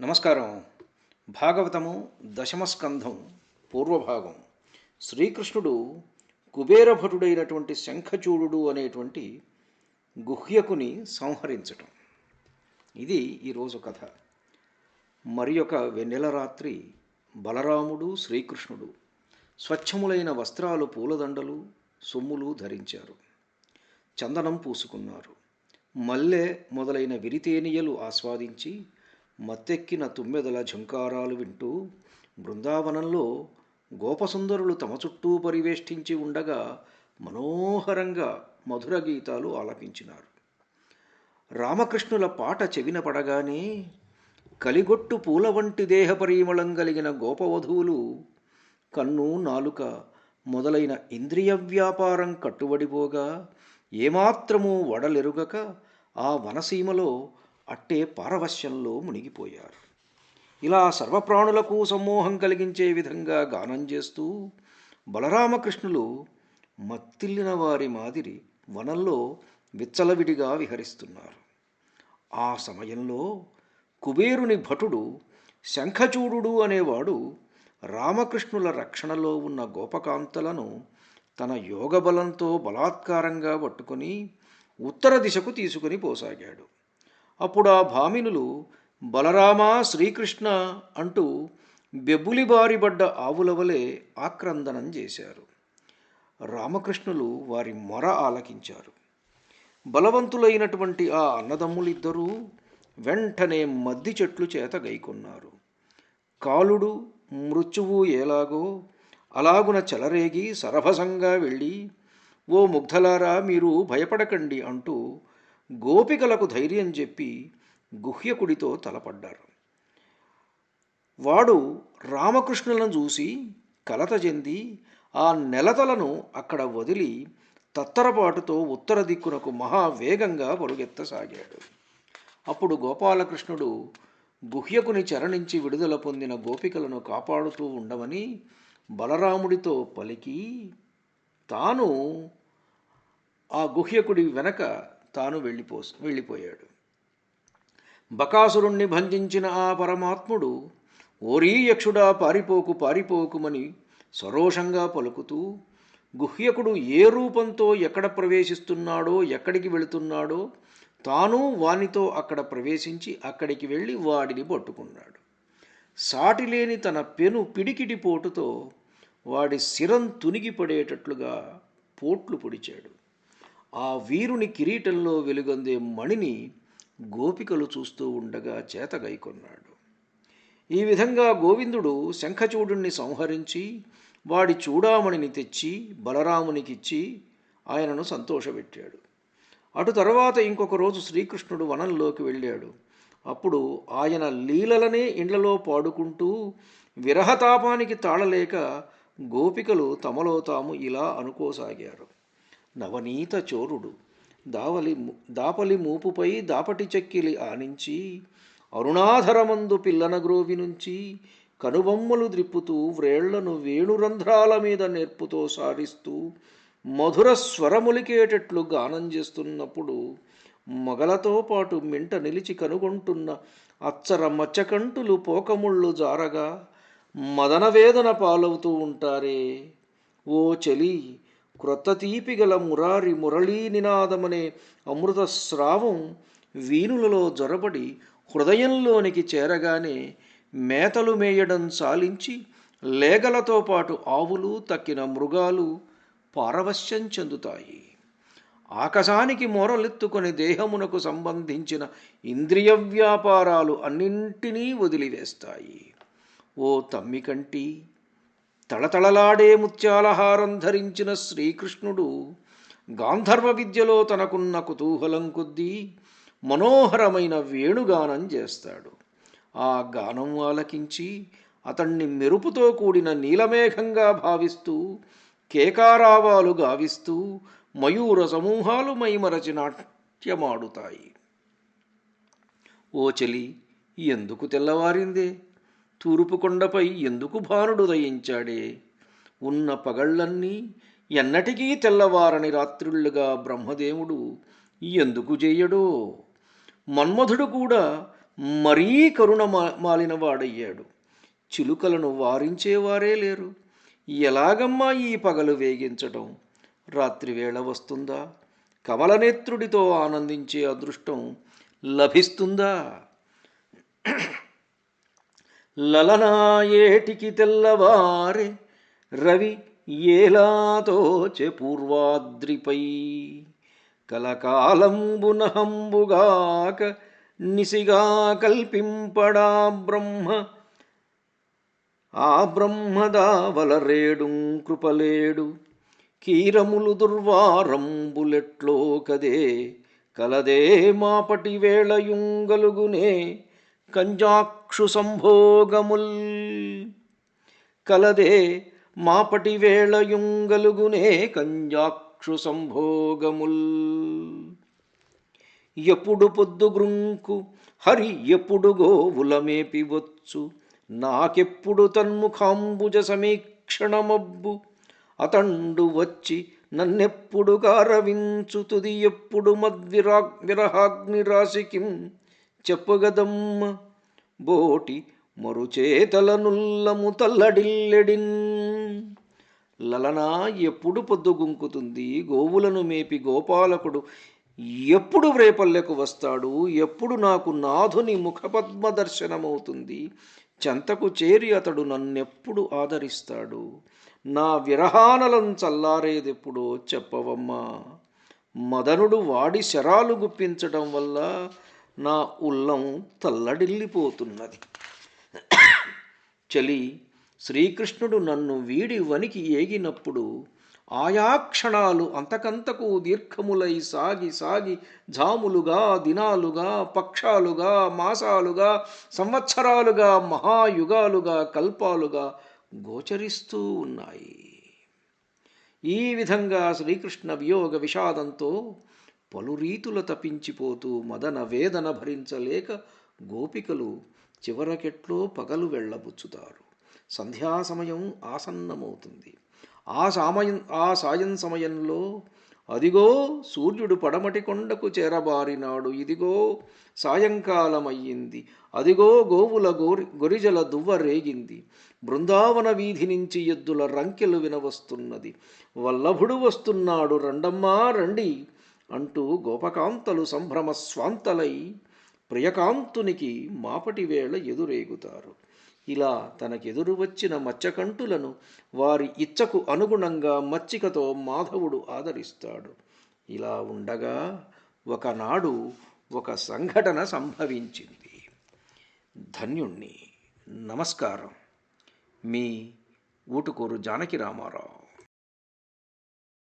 నమస్కారం. భాగవతము దశమస్కంధం పూర్వభాగం. శ్రీకృష్ణుడు కుబేరభటుడైనటువంటి శంఖచూడు అనేటువంటి గుహ్యకుని సంహరించటం. ఇది ఈరోజు కథ. మరి ఒక వెన్నెల రాత్రి బలరాముడు శ్రీకృష్ణుడు స్వచ్ఛములైన వస్త్రాలు పూలదండలు సొమ్ములు ధరించారు. చందనం పూసుకున్నారు. మల్లె మొదలైన విరితేనియలు ఆస్వాదించి మత్తెక్కిన తుమ్మెదల ఝంకారాలు వింటూ బృందావనంలో గోపసుందరులు తమ చుట్టూ పరివేష్టించి ఉండగా మనోహరంగా మధుర గీతాలు ఆలపించినారు. రామకృష్ణుల పాట చెవిన పడగానే కలిగొట్టు పూల వంటి దేహ పరిమళం కలిగిన గోపవధువులు కన్ను నాలుక మొదలైన ఇంద్రియ వ్యాపారం కట్టుబడిపోగా ఏమాత్రమూ వడలెరుగక ఆ వనసీమలో అట్టే పారవశ్యంలో మునిగిపోయారు. ఇలా సర్వప్రాణులకు సమ్మోహం కలిగించే విధంగా గానం చేస్తూ బలరామకృష్ణులు మత్తిల్లిన వారి మాదిరి వనంలో విచ్చలవిడిగా విహరిస్తున్నారు. ఆ సమయంలో కుబేరుని భటుడు శంఖచూడు అనేవాడు రామకృష్ణుల రక్షణలో ఉన్న గోపకాంతలను తన యోగబలంతో బలాత్కారంగా పట్టుకొని ఉత్తర దిశకు తీసుకుని పోసాగాడు. అప్పుడు ఆ భామినులు బలరామ శ్రీకృష్ణ అంటూ బెబ్బులిబారిబడ్డ ఆవుల వలె ఆక్రందనం చేశారు. రామకృష్ణులు వారి మొర ఆలకించారు. బలవంతులైనటువంటి ఆ అన్నదమ్ములిద్దరూ వెంటనే మద్ది చెట్లు చేత గైకొన్నారు. కాలుడు మృత్యువు ఎలాగో అలాగున చెలరేగి సరభసంగా వెళ్ళి ఓ ముగ్ధలారా మీరు భయపడకండి అంటూ గోపికలకు ధైర్యం చెప్పి గుహ్యకుడితో తలపడ్డారు. వాడు రామకృష్ణులను చూసి కలత చెంది ఆ నెలతలను అక్కడ వదిలి తత్తరపాటుతో ఉత్తర దిక్కునకు మహావేగంగా పరుగెత్తసాగాడు. అప్పుడు గోపాలకృష్ణుడు గుహ్యకుని చరణించి విడుదల పొందిన గోపికలను కాపాడుతూ ఉండమని బలరాముడితో పలికి తాను ఆ గుహ్యకుడి వెనక తాను వెళ్ళిపో వెళ్ళిపోయాడు. బకాసురుణ్ణి భంజించిన ఆ పరమాత్ముడు ఓరీ యక్షుడా పారిపోకు పారిపోకుమని సరోషంగా పలుకుతూ గుహ్యకుడు ఏ రూపంతో ఎక్కడ ప్రవేశిస్తున్నాడో ఎక్కడికి వెళుతున్నాడో తాను వానితో అక్కడ ప్రవేశించి అక్కడికి వెళ్ళి వాడిని పట్టుకున్నాడు. సాటిలేని తన పెను పిడికిటి పోటుతో వాడి శిరం తునిగిపడేటట్లుగా పోట్లు పొడిచాడు. ఆ వీరుని కిరీటంలో వెలుగొందే మణిని గోపికలు చూస్తూ ఉండగా చేతగైకొన్నాడు ఈ విధంగా గోవిందుడు శంఖచూడుణ్ణి సంహరించి వాడి చూడామణిని తెచ్చి బలరామునికిచ్చి ఆయనను సంతోషపెట్టాడు. అటు తర్వాత ఇంకొక రోజు శ్రీకృష్ణుడు వనంలోకి వెళ్ళాడు. అప్పుడు ఆయన లీలలనే ఇండ్లలో పాడుకుంటూ విరహతాపానికి తాళలేక గోపికలు తమలో తాము ఇలా అనుకోసాగారు. నవనీత చోరుడు. దావలి దాపలి మూపుపై దాపటి చెక్కిలి ఆనించి అరుణాధరమందు పిల్లన గ్రోవి నుంచి కనుబొమ్మలు ద్రిప్పుతూ వ్రేళ్ళను వేణురంధ్రాల మీద నేర్పుతో సారిస్తూ మధుర స్వరములికేటట్లు గానం చేస్తున్నప్పుడు మొగలతో పాటు మింట నిలిచి కనుగొంటున్న అచ్చర మచ్చకంటులు పోకముళ్ళు జారగా మదన వేదన పాలవుతూ ఉంటారే. ఓ చెలి క్రొత్త తీపిగల మురారి మురళీ నినాదమనే అమృత స్రావం వీణులలో జొరబడి హృదయంలోనికి చేరగానే మేతలు మేయడం చాలించి లేగలతో పాటు ఆవులు తక్కిన మృగాలు పారవశ్యం చెందుతాయి. ఆకాశానికి మొరలెత్తుకొని దేహమునకు సంబంధించిన ఇంద్రియ వ్యాపారాలు అన్నింటినీ వదిలివేస్తాయి. ఓ తమ్మికంటి తళతళలాడే ముత్యాలహారం ధరించిన శ్రీకృష్ణుడు గాంధర్వ విద్యలో తనకున్న కుతూహలం కొద్దీ మనోహరమైన వేణుగానం చేస్తాడు. ఆ గానం ఆలకించి అతణ్ణి మెరుపుతో కూడిన నీలమేఘంగా భావిస్తూ కేకారావాలు గావిస్తూ మయూర సమూహాలు మైమరచి నాట్యమాడుతాయి. ఓ చలి ఎందుకు తెల్లవారిందే? తూర్పుకొండపై ఎందుకు భానుడు దయించాడే? ఉన్న పగళ్ళన్నీ ఎన్నటికీ తెల్లవారని రాత్రుళ్ళుగా బ్రహ్మదేవుడు ఎందుకు చేయడో మన్మధుడు కూడా మరీ కరుణ మా- మాలినవాడయ్యాడు. చిలుకలను వారించేవారే లేరు. ఎలాగమ్మా ఈ పగలు వేగించటం? రాత్రివేళ వస్తుందా? కమలనేత్రుడితో ఆనందించే అదృష్టం లభిస్తుందా? లలనా ఏటికి తెల్లవారే రవి ఏలాతోచె పూర్వాద్రిపై. కలకాలంబునహంబుగాక నిసిగా కల్పింపడా బ్రహ్మ. ఆ బ్రహ్మదావలరేడు కృపలేడు. కీరములు దుర్వారంబులెట్లో కదే కలదే మాపటి వేళయుంగలుగునే. కంజాక్షు సంభోగముల్ కలదే మాపటి వేళయుంగలుగునే కంజాక్షు సంభోగముల్ ఎప్పుడు పొద్దుగ్రుంకు హరి ఎప్పుడు గోవుల మేపివచ్చు నాకెప్పుడు తన్ముఖాంబుజ సమీక్షణమబ్బు. అతండు వచ్చి నన్నెప్పుడు గారవించు తుది ఎప్పుడు మద్విరా విరహాగ్ని రాశికిం చెప్పగదమ్మ బోటి మరుచేతలనుల్లము తల్లడిల్లెడిన్. లలనా ఎప్పుడు పొద్దుగుంకుతుంది గోవులను మేపి గోపాలకుడు ఎప్పుడు వ్రేపల్లెకు వస్తాడు? ఎప్పుడు నాకు నాథుని ముఖపద్మ దర్శనమవుతుంది? చెంతకు చేరి అతడు నన్నెప్పుడు ఆదరిస్తాడు? నా విరహానలం చల్లారేదెప్పుడో చెప్పవమ్మా. మదనుడు వాడి శరాలు గుప్పించడం వల్ల నా ఉల్లం తల్లడిల్లిపోతున్నది. చలి శ్రీకృష్ణుడు నన్ను వీడి వనికి ఏగినప్పుడు ఆయా క్షణాలు అంతకంతకు దీర్ఘములై సాగి సాగి జాములుగా దినాలుగా పక్షాలుగా మాసాలుగా సంవత్సరాలుగా మహాయుగాలుగా కల్పాలుగా గోచరిస్తూ ఉన్నాయి. ఈ విధంగా శ్రీకృష్ణ వియోగ విషాదంతో పలు రీతుల తపించిపోతూ మదన వేదన భరించలేక గోపికలు చివరకెట్లో పగలు వెళ్ళబుచ్చుతారు. సంధ్యా సమయం ఆసన్నమవుతుంది. ఆ సామయం ఆ సాయం సమయంలో అదిగో సూర్యుడు పడమటి కొండకు చేరబారినాడు. ఇదిగో సాయంకాలమయ్యింది. అదిగో గోవుల గోరి గొరిజల దువ్వ రేగింది. బృందావన వీధి నుంచి ఎద్దుల రంకెలు వినవస్తున్నది. వల్లభుడు వస్తున్నాడు. రండమ్మా రండి. అంటూ గోపకాంతలు సంభ్రమ స్వాంతలై ప్రియకాంతునికి మాపటి వేళ ఎదురేగుతారు. ఇలా తనకెదురు వచ్చిన మచ్చకంటులను వారి ఇచ్చకు అనుగుణంగా మచ్చికతో మాధవుడు ఆదరిస్తాడు. ఇలా ఉండగా ఒకనాడు ఒక సంఘటన సంభవించింది. ధన్యుణ్ణి. నమస్కారం. మీ ఊటుకూరు జానకి రామారావు.